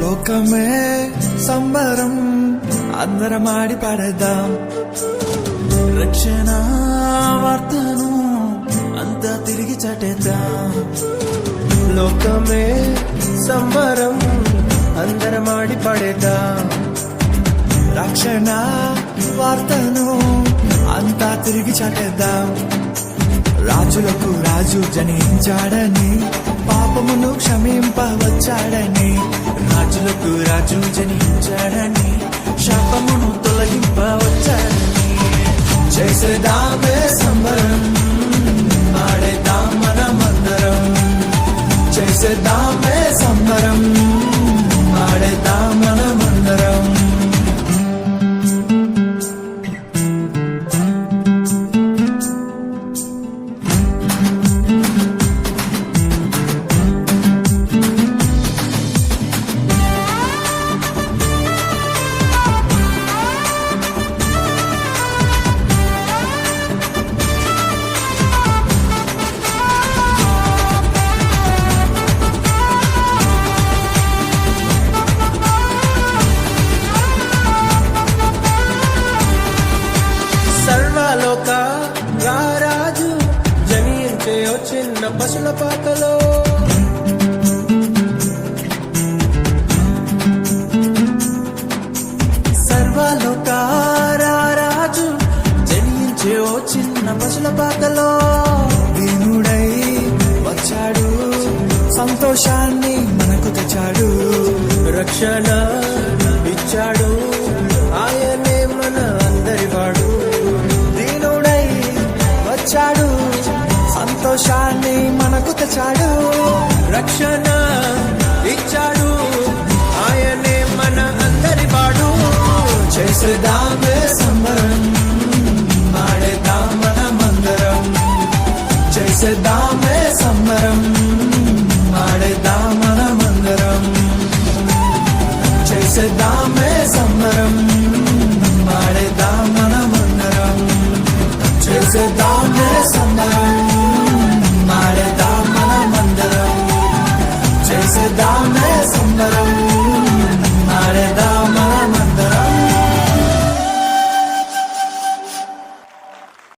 లోకమే సంబరం అందరం ఆడి పడదాం. రక్షణ వార్తను అంతా తిరిగి చటేద్దాం. లోకమే సంబరం అందరం ఆడి రక్షణ వార్తను అంతా తిరిగి చాటేద్దాం. రాజులకు రాజు జనించాడని పాపమును క్షమింపవచ్చాడని రాజులకు రాజు జనించాడని శాపమును తొలగింపవచ్చాడని. చేసేదామే సంబరం ఆడేద్దాం మనమందరం. చేసేదాం మన చిన్న పశుల పాకలో. సర్వలోకారాజు జనించే ఓ చిన్న పశుల పాకలో. దీనుడై వచ్చాడు సంతోషాన్ని మనకు తెచ్చాడు రక్షణ ఇచ్చాడు ఆయనే మన అందరి వాడు. దీనుడై వచ్చాడు సంతోషాన్ని మనకు తెచ్చాడు. రక్షణ ఇచ్చాడు. ఆయనే మన అందరి వాడు. చేసేదాం సంబరం ఆడేదాం మనమందరం చేసేదాం సంబరం ఆడేదాం మనమందరం చేసేదాం సంబరం ఆడేదాం మనమందరం చేసేదాం దాన సంబరం